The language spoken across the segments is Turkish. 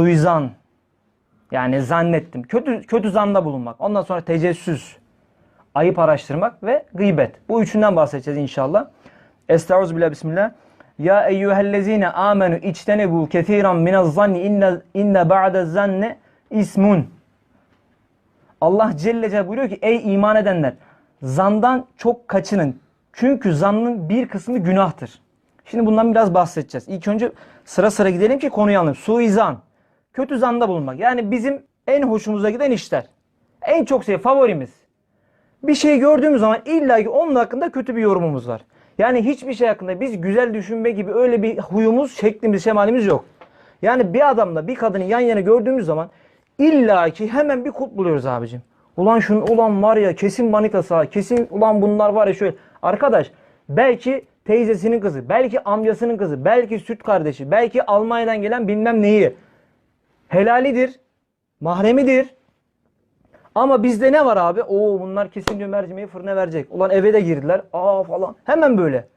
suizan yani zannettim. Kötü kötü zanda bulunmak. Ondan sonra tecessüs, ayıp araştırmak ve gıybet. Bu üçünden bahsedeceğiz inşallah. Estağfirullah bismillah. Ya eyyühellezine amenu içtenebu kethiran minez zanni inne, inne ba'de zanne ismun. Allah Celle Celle buyuruyor ki ey iman edenler zandan çok kaçının. Çünkü zannın bir kısmı günahtır. Şimdi bundan biraz bahsedeceğiz. İlk önce sıra sıra gidelim ki konuyu anlayalım. Suizan. Kötü zanda bulunmak. Yani bizim en hoşumuza giden işler. En çok şey favorimiz. Bir şey gördüğümüz zaman illa ki onun hakkında kötü bir yorumumuz var. Yani hiçbir şey hakkında biz güzel düşünme gibi öyle bir huyumuz, şeklimiz, şemalimiz yok. Yani bir adamla bir kadını yan yana gördüğümüz zaman illa ki hemen bir kulp buluyoruz abicim. Ulan şunun ulan var ya kesin manitası kesin ulan bunlar var ya şöyle. Arkadaş belki teyzesinin kızı, belki amcasının kızı, belki süt kardeşi, belki Almanya'dan gelen bilmem neyi. Helalidir, mahremidir. Ama bizde ne var abi? Oo bunlar kesin diyor mercimeği fırına verecek. Ulan eve de girdiler. Aa falan. Hemen böyle.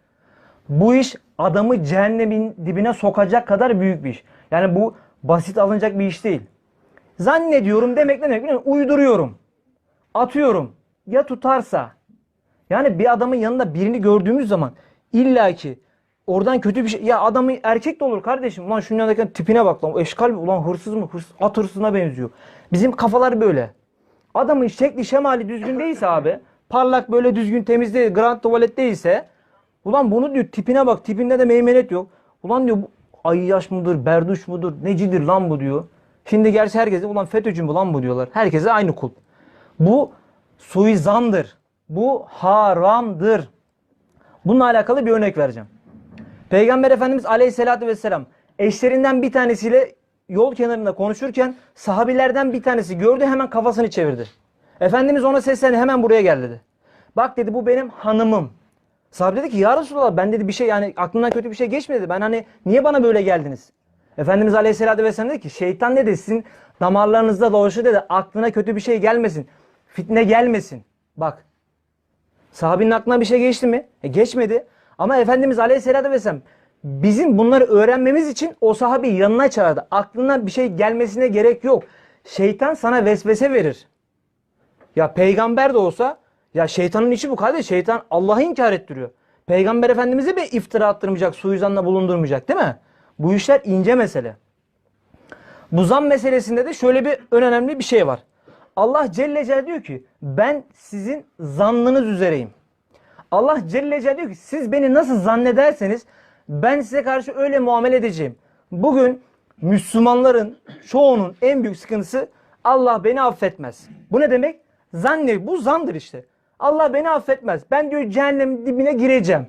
Bu iş adamı cehennemin dibine sokacak kadar büyük bir iş. Yani bu basit alınacak bir iş değil. Zannediyorum demek ne demek? Uyduruyorum. Atıyorum. Ya tutarsa. Yani bir adamın yanında birini gördüğümüz zaman illaki oradan kötü bir şey. Ya adamı erkek de olur kardeşim. Ulan şunun yanındaki tipine bak lan. Eşkal mi? Ulan hırsız mı? Hırsız, at hırsızına benziyor. Bizim kafalar böyle. Adamın şekli şemali düzgün değilse abi. Parlak böyle düzgün temiz değil. Grand tuvalet değilse. Ulan bunu diyor tipine bak. Tipinde de meymenet yok. Ulan diyor ayyaş mıdır? Berduş mudur? Necidir lan bu diyor. Şimdi gerçi herkese ulan FETÖ'cü mü lan bu diyorlar. Herkese aynı kulp. Bu suizandır. Bu haramdır. Bununla alakalı bir örnek vereceğim. Peygamber Efendimiz Aleyhisselatü Vesselam eşlerinden bir tanesiyle yol kenarında konuşurken sahabilerden bir tanesi gördü hemen kafasını çevirdi. Efendimiz ona seslendi hemen buraya gel dedi. Bak dedi bu benim hanımım. Sahabe dedi ki ya Resulallah ben dedi bir şey yani aklından kötü bir şey geçmedi. Ben hani niye bana böyle geldiniz? Efendimiz Aleyhisselatü Vesselam dedi ki şeytan dedi sizin damarlarınızda dolaşır dedi aklına kötü bir şey gelmesin. Fitne gelmesin. Bak Sahabinin aklına bir şey geçti mi? E geçmedi. Ama Efendimiz Aleyhisselatü Vesselam bizim bunları öğrenmemiz için o sahabi yanına çağırdı. Aklına bir şey gelmesine gerek yok. Şeytan sana vesvese verir. Ya peygamber de olsa ya şeytanın işi bu kardeş. Şeytan Allah'ı inkar ettiriyor. Peygamber Efendimiz'e bir iftira attırmayacak, suizanla bulundurmayacak değil mi? Bu işler ince mesele. Bu zam meselesinde de şöyle bir ön önemli bir şey var. Allah Celle Celle diyor ki ben sizin zannınız üzereyim. Allah Celle Celle diyor ki siz beni nasıl zannederseniz ben size karşı öyle muamele edeceğim. Bugün Müslümanların çoğunun en büyük sıkıntısı Allah beni affetmez. Bu ne demek? Zanne, bu zandır işte. Allah beni affetmez. Ben diyor cehennemin dibine gireceğim.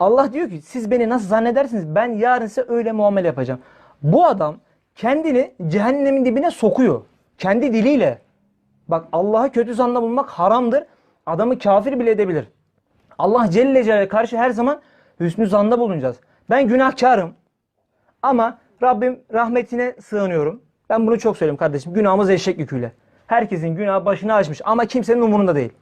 Allah diyor ki siz beni nasıl zannedersiniz ben yarın size öyle muamele yapacağım. Bu adam kendini cehennemin dibine sokuyor. Kendi diliyle. Bak Allah'a kötü zanla bulmak haramdır. Adamı kafir bile edebilir. Allah Celle Celle karşı her zaman hüsnü zanda bulunacağız. Ben günahkarım. Ama Rabbim rahmetine sığınıyorum. Ben bunu çok söylüyorum kardeşim. Günahımız eşek yüküyle. Herkesin günahı başını açmış ama kimsenin umurunda değil.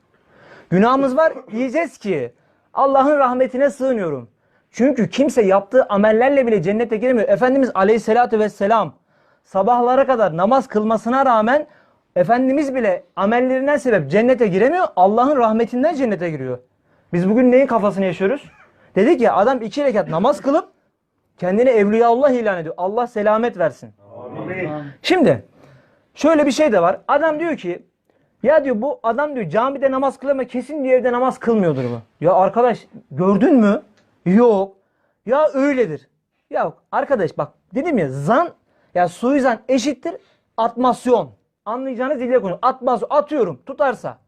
Günahımız var diyeceğiz ki Allah'ın rahmetine sığınıyorum. Çünkü kimse yaptığı amellerle bile cennete giremiyor. Efendimiz Aleyhisselatü Vesselam sabahlara kadar namaz kılmasına rağmen Efendimiz bile amellerinden sebep cennete giremiyor. Allah'ın rahmetinden cennete giriyor. Biz bugün neyin kafasını yaşıyoruz? Dedik ya adam iki rekat namaz kılıp kendini Evliyaullah ilan ediyor. Allah selamet versin. Şimdi şöyle bir şey de var. Adam diyor ki ya diyor bu adam diyor camide namaz kılıyor ama kesin diyor evde namaz kılmıyordur bu. Ya arkadaş gördün mü? Yok. Ya öyledir. Ya arkadaş bak dedim ya zan ya suizan eşittir atmasyon. Anlayacağınız dille konu. Atmasyon atıyorum tutarsa.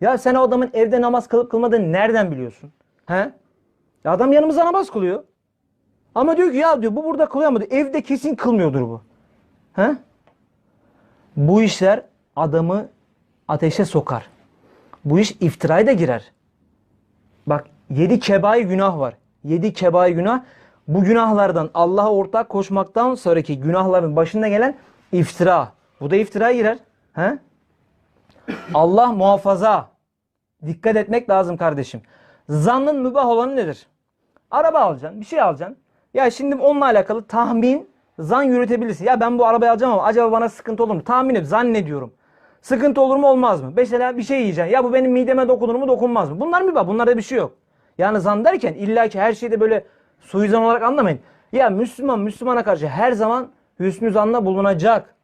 Ya sen o adamın evde namaz kılıp kılmadığını nereden biliyorsun? He? Ya adam yanımıza namaz kılıyor. Ama diyor ki ya diyor bu burada kılıyor ama diyor, evde kesin kılmıyordur bu. He? Bu işler adamı ateşe sokar. Bu iş iftiraya da girer. Bak yedi kebai günah var. Yedi kebai günah. Bu günahlardan Allah'a ortak koşmaktan sonraki günahların başında gelen iftira. Bu da iftiraya girer. He? Allah muhafaza. Dikkat etmek lazım kardeşim. Zannın mübah olanı nedir? Araba alacaksın, bir şey alacaksın. Ya şimdi onunla alakalı tahmin zan yürütebilirsin. Ya ben bu arabayı alacağım ama acaba bana sıkıntı olur mu? Tahmin et, zannediyorum. Sıkıntı olur mu olmaz mı? Mesela bir şey yiyeceksin. Ya bu benim mideme dokunur mu dokunmaz mı? Bunlar bak. Bunlarda bir şey yok. Yani zan derken illa ki her şeyde böyle suizan olarak anlamayın. Ya Müslüman Müslümana karşı her zaman hüsnü zanla bulunacak.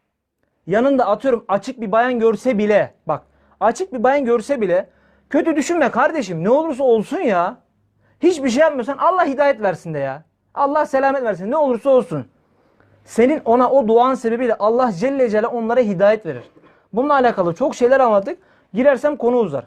Yanında atıyorum açık bir bayan görse bile bak açık bir bayan görse bile kötü düşünme kardeşim ne olursa olsun ya. Hiçbir şey yapmıyorsan Allah hidayet versin de ya. Allah selamet versin ne olursa olsun. Senin ona o duan sebebiyle Allah Celle Celle onlara hidayet verir. Bununla alakalı çok şeyler anlattık. Girersem konu uzar.